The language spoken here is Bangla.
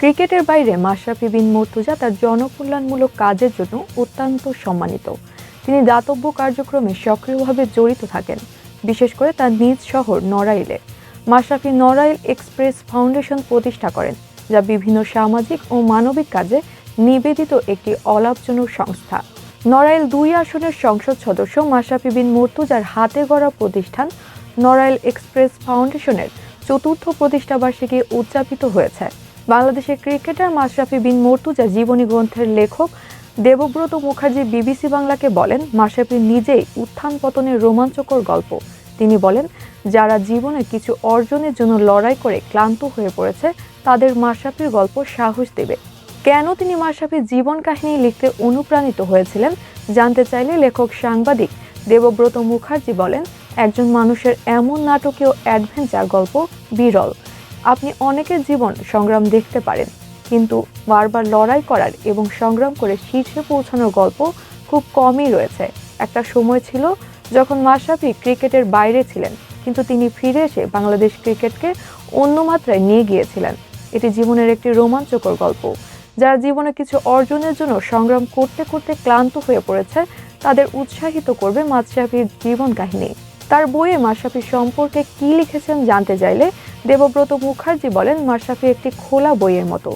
ক্রিকেটের বাইরে মাশরাফি বিন মর্তুজা তার জনকল্যাণমূলক কাজের জন্য অত্যন্ত সম্মানিত। তিনি দাতব্য কার্যক্রমে সক্রিয়ভাবে জড়িত থাকেন, বিশেষ করে তার নিজ শহর নড়াইলে। মাশরাফি নড়াইল এক্সপ্রেস ফাউন্ডেশন প্রতিষ্ঠা করেন, যা বিভিন্ন সামাজিক ও মানবিক কাজে নিবেদিত একটি অলাভজনক সংস্থা। নড়াইল দুই আসনের সংসদ সদস্য মাশরাফি বিন মর্তুজার হাতে গড়া প্রতিষ্ঠান নড়াইল এক্সপ্রেস ফাউন্ডেশনের চতুর্থ প্রতিষ্ঠাবার্ষিকী উদযাপিত হয়েছে। বাংলাদেশের ক্রিকেটার মাশরাফি বিন মর্তুজা জীবনী গ্রন্থের লেখক দেবব্রত মুখার্জি বিবিসি বাংলাকে বলেন, মাশরাফি নিজেই উত্থান পতনের রোমাঞ্চকর গল্প। তিনি বলেন, যারা জীবনে কিছু অর্জনের জন্য লড়াই করে ক্লান্ত হয়ে পড়েছে, তাদের মাশরাফির গল্প সাহস দেবে। কেন তিনি মাশরাফির জীবন কাহিনী লিখতে অনুপ্রাণিত হয়েছিলেন, জানতে চাইলে লেখক সাংবাদিক দেবব্রত মুখার্জি বলেন, একজন মানুষের এমন নাটকীয় অ্যাডভেঞ্চার গল্প বিরল। আপনি অনেকের জীবন সংগ্রাম দেখতে পারেন, কিন্তু বারবার লড়াই করার এবং সংগ্রাম করে শীর্ষে পৌঁছানোর গল্প খুব কমই রয়েছে। একটা সময় ছিল যখন মাশরাফি ক্রিকেটের বাইরে ছিলেন, কিন্তু তিনি ফিরে এসে বাংলাদেশ ক্রিকেটকে অন্য মাত্রায় নিয়ে গিয়েছিলেন। এটি জীবনের একটি রোমাঞ্চকর গল্প। যারা জীবনে কিছু অর্জনের জন্য সংগ্রাম করতে করতে ক্লান্ত হয়ে পড়েছে, তাদের উৎসাহিত করবে মাশরাফির জীবন কাহিনী। তার বইয়ে মাশরাফি সম্পর্কে কি লিখেছেন জানতে চাইলে দেবব্রত মুখার্জি বলেন মাশরাফি একটি খোলা বইয়ের মতো।